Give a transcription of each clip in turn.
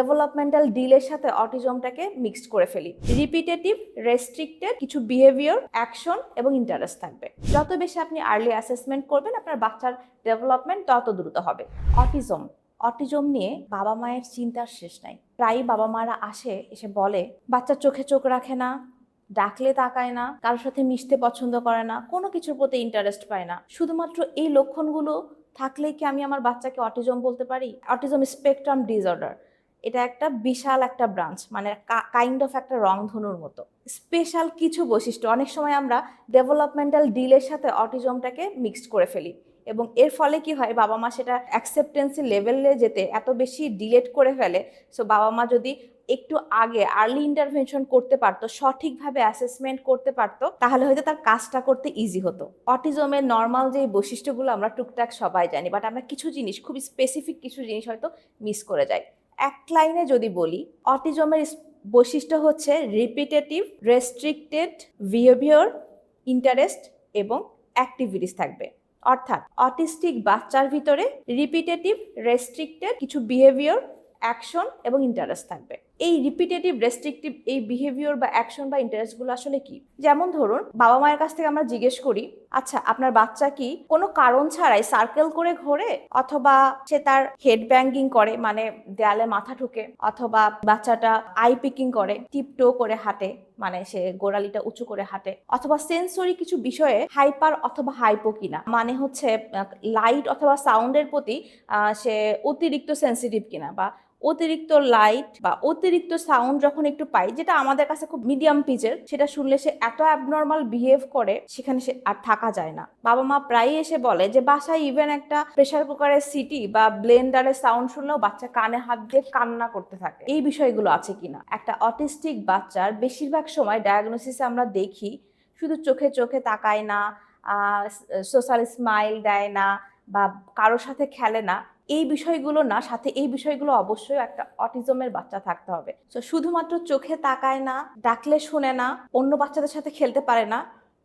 Developmental ডিলের সাথে অটিজমটাকে mixed করে ফেলি। রিপিটেটিভ রেস্ট্রিক্টেড কিছু বিহেভিয়ার অ্যাকশন এবং ইন্টারেস্ট থাকবে। যত বেশি আপনি আর্লি অ্যাসেসমেন্ট করবেন, আপনার বাচ্চার ডেভেলপমেন্ট তত দ্রুত হবে। অটিজম অটিজম নিয়ে বাবা মায়ের চিন্তার শেষ নাই। প্রায়ই বাবা মারা আসে, এসে বলে বাচ্চার চোখে চোখ রাখে না, ডাকলে তাকায় না, কারোর সাথে মিশতে পছন্দ করে না, কোনো কিছুর প্রতি ইন্টারেস্ট পায় না। শুধুমাত্র এই লক্ষণগুলো থাকলে কি আমি আমার বাচ্চাকে অটিজম বলতে পারি? অটিজম স্পেকট্রাম ডিসঅর্ডার এটা একটা বিশাল একটা ব্রাঞ্চ মানে কাইন্ড অফ একটা রংধনুর মতো। স্পেশাল কিছু বৈশিষ্ট্য, অনেক সময় আমরা ডেভেলপমেন্টাল ডিলের সাথে অটিজমটাকে মিক্সড করে ফেলি। এবং এর ফলে কি হয়, বাবা মা সেটা অ্যাকসেপ্টেন্সি লেভেলে যেতে এত বেশি ডিলেট করে ফেলে সো বাবা মা যদি একটু আগে আর্লি ইন্টারভেনশন করতে পারতো, সঠিকভাবে অ্যাসেসমেন্ট করতে পারতো, তাহলে হয়তো তার কাজটা করতে ইজি হতো। অটিজমের নর্মাল যে বৈশিষ্ট্যগুলো আমরা টুকটাক সবাই জানি বাট আমরা কিছু জিনিস খুব স্পেসিফিক কিছু জিনিস হয়তো মিস করে যাই। এক লাইনে যদি বলি, অটিজমের বৈশিষ্ট্য হচ্ছে রিপিটেটিভ রেস্ট্রিক্টেড বিহেভিয়ার ইন্টারেস্ট এবং অ্যাক্টিভিটিস থাকবে। অর্থাৎ অটিস্টিক বাচ্চার ভিতরে রিপিটেটিভ রেস্ট্রিক্টেড কিছু বিহেভিয়ার অ্যাকশন এবং ইন্টারেস্ট থাকবে। এই রিপিটেটিভ রেস্ট্রিকটিভ এই বিহেভিয়ার বা অ্যাকশন বা ইন্টারেস্টগুলো আসলে কি? যেমন ধরুন, বাবা মায়ের কাছ থেকে আমরা জিজ্ঞেস করি আচ্ছা আপনার বাচ্চা কি কোনো কারণ ছাড়াই সার্কেল করে ঘোরে? অথবা সে তার হেড ব্যাঙ্গিং করে মানে দেয়ালে মাথা ঠুকে, অথবা বাচ্চাটা আই পিকিং করে টিপটো করে হাঁটে মানে সে গোড়ালিটা উঁচু করে হাঁটে? অথবা সেন্সরি কিছু বিষয়ে হাইপার অথবা হাইপো কিনা? মানে হচ্ছে লাইট অথবা সাউন্ডের প্রতি সে অতিরিক্ত সেন্সিটিভ কিনা? বা অতিরিক্ত লাইট বা অতিরিক্ত সাউন্ড যখন একটু পাই, যেটা আমাদের কাছে খুব মিডিয়াম পিচের সেটা শুনলে সে এত অ্যাবনর্মাল বিহেভ করে, সেখানে সে আর থাকা যায় না। বাবা মা প্রায়ই এসে বলে যে, বাসায় ইভেন একটা প্রেশার কুকারের সিটি বা ব্লেন্ডারের সাউন্ড শুনলেও বাচ্চা কানে হাত দিয়ে কান্না করতে থাকে। এই বিষয়গুলো আছে কিনা? একটা অটিস্টিক বাচ্চার বেশিরভাগ সময় ডায়াগনোসিসে আমরা দেখি, শুধু চোখে চোখে তাকায় না সোশ্যাল স্মাইল দেয় না বা কারোর সাথে খেলে না। এই বিষয়গুলো না, সাথে এই বিষয়গুলো অবশ্যই একটা অটিজমের বাচ্চা থাকতে হবে। তো শুধুমাত্র চোখে তাকায় না, ডাকলে শুনে না, অন্য বাচ্চাদের সাথে খেলতে পারে না,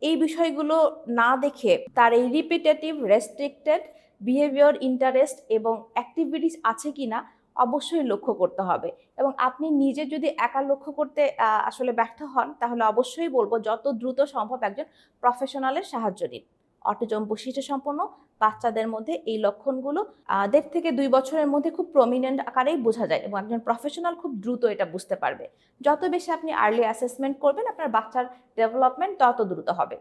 এই বিষয়গুলো না দেখে তার এই রিপিটেটিভ রেস্ট্রিক্টেড বিহেভিয়ার ইন্টারেস্ট এবং অ্যাক্টিভিটিস আছে কি না, অবশ্যই লক্ষ্য করতে হবে। এবং আপনি নিজে যদি একা লক্ষ্য করতে আসলে ব্যর্থ হন, তাহলে অবশ্যই বলব, যত দ্রুত সম্ভব একজন প্রফেশনালের সাহায্য নিন। অটিজম বৈশিষ্ট্য সম্পন্ন বাচ্চাদের মধ্যে এই লক্ষণগুলো দেড় থেকে দুই বছরের মধ্যে খুব প্রমিনেন্ট আকারেই বোঝা যায় এবং একজন প্রফেশনাল খুব দ্রুত এটা বুঝতে পারবে। যত বেশি আপনি আর্লি অ্যাসেসমেন্ট করবেন, আপনার বাচ্চার ডেভেলপমেন্ট তত দ্রুত হবে।